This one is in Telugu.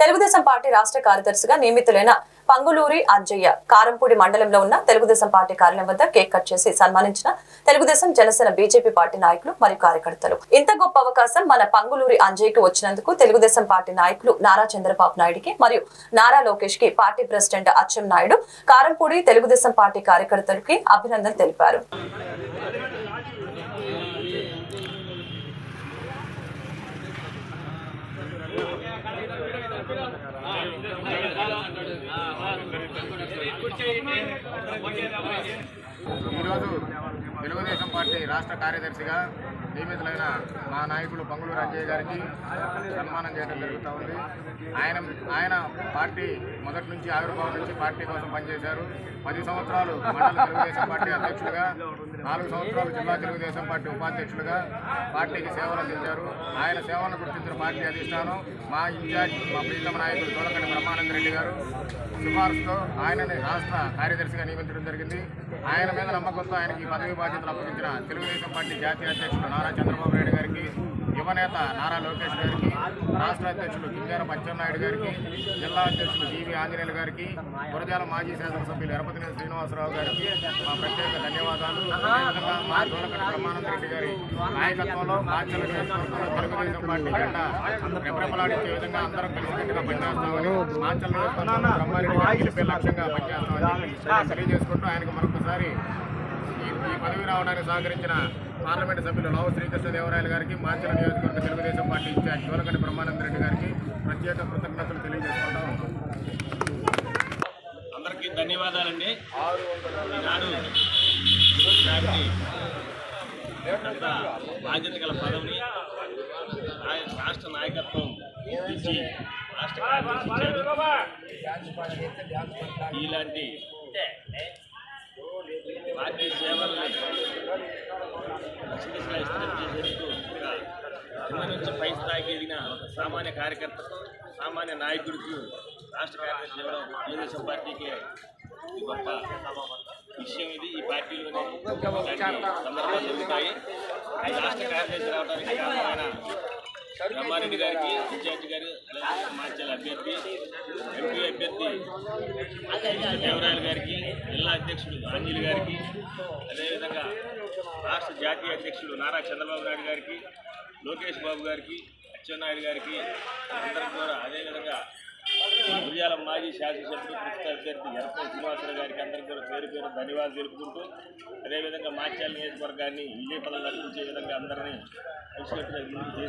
తెలుగుదేశం పార్టీ రాష్ట్ర కార్యదర్శిగా నియమితులైన పంగులూరి అంజయ్య కారంపూడి మండలంలో ఉన్న తెలుగుదేశం పార్టీ కార్యాలయం వద్ద కేక్ కట్ చేసి సన్మానించిన తెలుగుదేశం జనసేన బీజేపీ పార్టీ నాయకులు మరియు కార్యకర్తలు. ఇంత గొప్ప అవకాశం మన పంగులూరి అంజయ్యకి వచ్చినందుకు తెలుగుదేశం పార్టీ నాయకులు నారా చంద్రబాబు నాయుడికి మరియు నారా లోకేష్కి party president Atchem Naidu Karampudi Telugu Desam party కార్యకర్తలకి అభినందనలు తెలిపారు. ఈరోజు తెలుగుదేశం పార్టీ రాష్ట్ర కార్యదర్శిగా నియమితులైన మా నాయకులు పంగులూరు అంజయ్య గారికి సన్మానం చేయడం జరుగుతూ ఉంది. ఆయన ఆయన పార్టీ మొదటి నుంచి ఆవిర్భావం నుంచి పార్టీ కోసం పనిచేశారు. పది సంవత్సరాలు మండల తెలుగుదేశం పార్టీ అధ్యక్షులుగా నాలుగు సంవత్సరాలు జిల్లా తెలుగుదేశం పార్టీ ఉపాధ్యక్షులుగా పార్టీకి సేవలు అందించారు. ఆయన సేవలను గుర్తించిన పార్టీ అధిష్టానం మా ఇన్ఛార్జ్ మా ప్రీతమ నాయకులు తోలకండి బ్రహ్మానంద రెడ్డి గారు. సిఫార్సుతో ఆయనని రాష్ట్ర కార్యదర్శిగా నియమించడం జరిగింది. ఆయన మీద నమ్మకంతో ఆయనకి పదవి బాధ్యతలు అప్పగించిన తెలుగుదేశం పార్టీ జాతీయ అధ్యక్షుడు నారా చంద్రబాబు నాయుడు గారికి యువనేత నారా లోకేష్ గారికి రాష్ట్ర అధ్యక్షులు కింజార పచ్చెన్నాయుడు గారికి జిల్లా అధ్యక్షులు జీవి ఆంజనేయులు గారికి గురజాల మాజీ శాసనసభ్యులు ఎరపతినేని శ్రీనివాసరావు గారికి మా ప్రత్యేక ధన్యవాదాలు. మా దూలకట్ట బ్రహ్మానంద రెడ్డి గారి నాయకత్వంలో మార్చల నియోజకవర్గంలో తెలుగుదేశం పార్టీ జెండా రెపరెపలాడించే విధంగా అందరం కలిసికట్టుగా పనిచేస్తామని మార్చల నియోజకవర్గంలో బ్రహ్మారెడ్డి గారి లక్ష్యంగా పనిచేస్తామని తెలియజేసుకుంటూ ఆయనకు మరొకసారి ఈ పదవి రావడానికి సహకరించిన పార్లమెంటు సభ్యులు లావు శ్రీకృష్ణదేవరాయలు గారికి మాచల నియోజకవర్గ తెలుగుదేశం పార్టీ ఇన్ఛార్జ్ జోలకండి బ్రహ్మానంద రెడ్డి గారికి ప్రత్యేక కృతజ్ఞతలు తెలియజేసుకుంటా అందరికీ ధన్యవాదాలండి ఈనాడు అంత బాధ్యత గల పదవిని రాష్ట్ర నాయకత్వం ఇచ్చి రాష్ట్ర. ఇలాంటి పార్టీ సేవల్ని నుంచి పై స్థాయికి ఎదిగిన ఒక సామాన్య కార్యకర్తకు సామాన్య నాయకుడికి రాష్ట్ర కార్యదర్శి ఇవ్వడం తెలుగుదేశం పార్టీకి గొప్ప విషయం ఇది. ఈ పార్టీలోనే సందర్భాలు జరుగుతాయి. రాష్ట్ర కార్యదర్శి రావడానికి కారణమైన బ్రహ్మారెడ్డి గారికి ఇన్ఛార్జి గారు అలాగే మాచల్ అభ్యర్థి ఎంపీ అభ్యర్థి దేవరాయలు గారికి జిల్లా అధ్యక్షుడు ఆంజలి గారికి అదేవిధంగా రాష్ట్ర జాతీయ అధ్యక్షుడు నారా చంద్రబాబు నాయుడు గారికి లోకేష్ బాబు గారికి అచ్చెన్నాయుడు గారికి అందరికి ద్వారా అదేవిధంగా గురియాల మాజీ శాసనసభ్యులు ప్రస్తుత అభ్యర్థి ఎరపై శ్రీనివాసరావు గారికి అందరికీ కూడా పేరు పేరు ధన్యవాదాలు తెలుపుకుంటూ అదేవిధంగా మాచ్యాల నియోజకవర్గాన్ని విజయ పదాలు అందించే విధంగా అందరినీ కలిసినట్టుగా ముందుకు